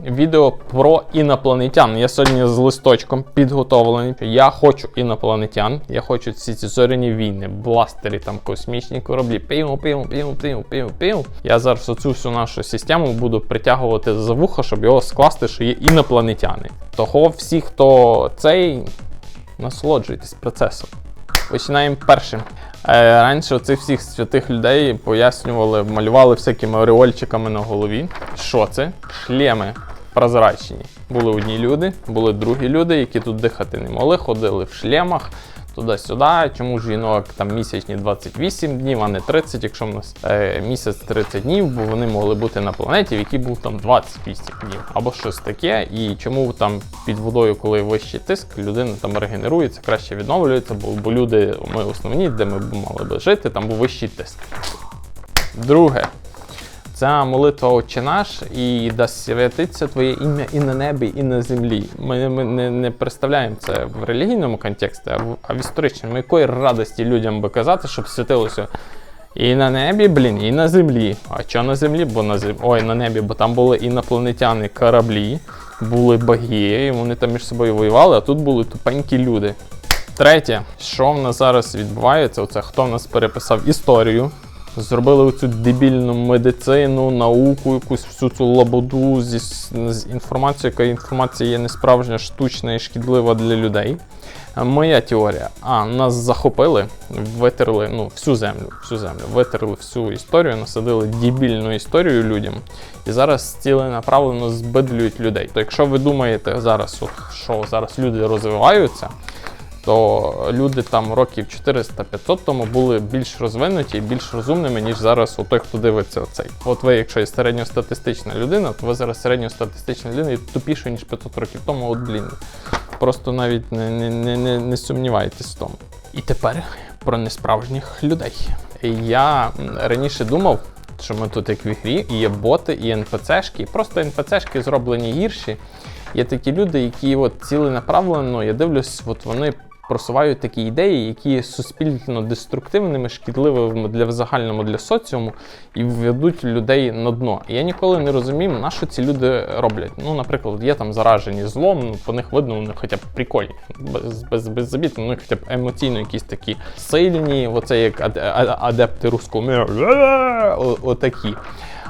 Відео про інопланетян. Я сьогодні з листочком підготовлений. Я хочу інопланетян. Я хочу всі ці зоряні війни, бластери, там космічні кораблі. Пів, пів, пів, пів, пів, пів. Я зараз оцю всю нашу систему буду притягувати за вухо, щоб його скласти, що є інопланетяни. Того всі, хто цей, насолоджуйтесь процесом. Починаємо першим. Е, раніше цих всіх святих людей пояснювали, малювали всякими ореольчиками на голові. Що це? Шлеми прозрачні. Були одні люди, були другі люди, які тут дихати не могли, ходили в шлемах. Туди-сюди, чому жінок там місячні 28 днів, а не 30, якщо в нас е, місяць 30 днів, бо вони могли бути на планеті, в якій був там 28 днів, або щось таке. І чому там під водою, коли вищий тиск, людина там регенерується, краще відновлюється, бо, бо люди, ми основні, де ми мали би жити, там був вищий тиск. Друге. Це молитва Отче наш і да святиться Твоє ім'я і на небі, і на землі. Ми, ми не, не представляємо це в релігійному контексті, а в, а в історичному. Якої радості людям би казати, щоб святилося і на небі, блін, і на землі. А що на землі? Бо на землі. Ой, на небі, бо там були інопланетяни кораблі, були боги, і вони там між собою воювали, а тут були тупенькі люди. Третє, що в нас зараз відбувається, оце хто в нас переписав історію. Зробили оцю дебільну медицину, науку, якусь всю цю лабуду зі, з інформацією, яка інформація є несправжня, штучна і шкідлива для людей. Моя теорія. А, нас захопили, витерли ну, всю землю, всю землю, витерли всю історію, насадили дебільну історію людям. І зараз ціленаправленно збидлюють людей. То якщо ви думаєте зараз, що зараз люди розвиваються, то люди там років 400-500 тому були більш розвинуті і більш розумними, ніж зараз у той, хто дивиться оцей. От ви, якщо є середньостатистична людина, то ви зараз середньостатистична людина і тупіше, ніж 500 років тому, от блін. Просто навіть не, не, не, не, не сумнівайтесь в тому. І тепер про несправжніх людей. Я раніше думав, що ми тут як в ігрі, і є боти, і НПЦшки, і просто НПЦшки зроблені гірші. Є такі люди, які от ціленаправленно, я дивлюсь, от вони просувають такі ідеї, які є суспільно деструктивними, шкідливими для загальному для соціуму і ведуть людей на дно. І я ніколи не розумів, на що ці люди роблять. Ну, наприклад, є там заражені злом, ну, по них видно, вони хоча б прикольні, без, без, без забіт, вони хоча б емоційно якісь такі сильні, оце як ад- адепти руського миру, отакі.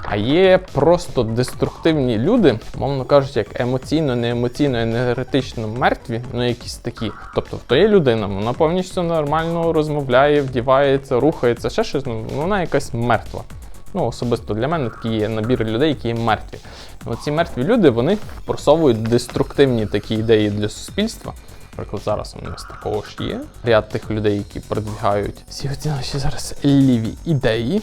А є просто деструктивні люди, мовно кажучи, як емоційно, не емоційно, енергетично мертві, ну якісь такі. Тобто, то є людина, вона повністю нормально розмовляє, вдівається, рухається, ще щось, ну вона якась мертва. Ну, особисто для мене такий є набір людей, які є мертві. Ну, ці мертві люди вони просовують деструктивні такі ідеї для суспільства. Наприклад, зараз у нас такого ж є. Ряд тих людей, які продвігають всі ці наші зараз ліві ідеї,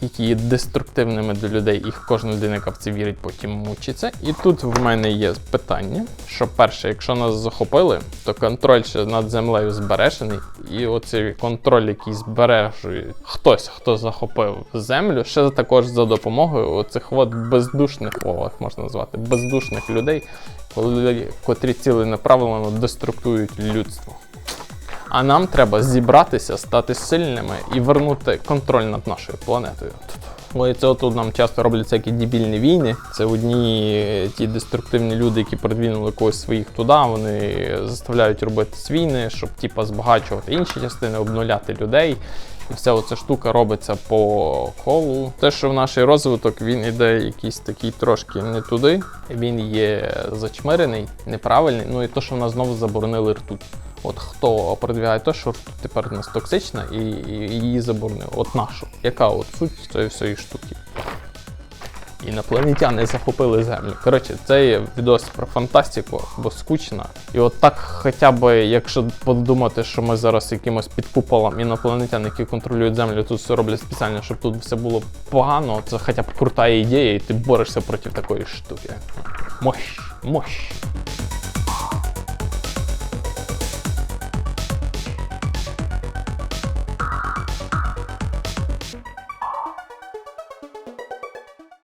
які є деструктивними для людей, і кожна людина, яка в це вірить, потім мучиться. І тут в мене є питання: що перше, якщо нас захопили, то контроль ще над землею збережений, і оцей контроль, який збережує хтось, хто захопив землю, ще також за допомогою оцих от бездушних, о, можна назвати, бездушних людей, коли- котрі ціленаправленно деструктують людство. А нам треба зібратися, стати сильними і вернути контроль над нашою планетою. Ой, це отут нам часто роблять всякі дебільні війни. Це одні е, ті деструктивні люди, які продвинули когось своїх туди. Вони заставляють робити війни, щоб типа збагачувати інші частини, обнуляти людей. І вся оця штука робиться по колу. Те, що в наш розвиток він іде якийсь такий трошки не туди. Він є зачмирений, неправильний. Ну і то, що в нас знову заборонили ртуть. От хто продвігає те, що тепер у нас токсична і, і її заборонили. От нашу. Яка от суть цієї всієї штуки? Інопланетяни захопили землю. Коротше, це є відос про фантастику, бо скучно. І от так, хоча б, якщо подумати, що ми зараз якимось під куполом інопланетян, які контролюють землю, тут все роблять спеціально, щоб тут все було погано, це хоча б крута ідея, і ти борешся проти такої штуки. Мощ, мощ.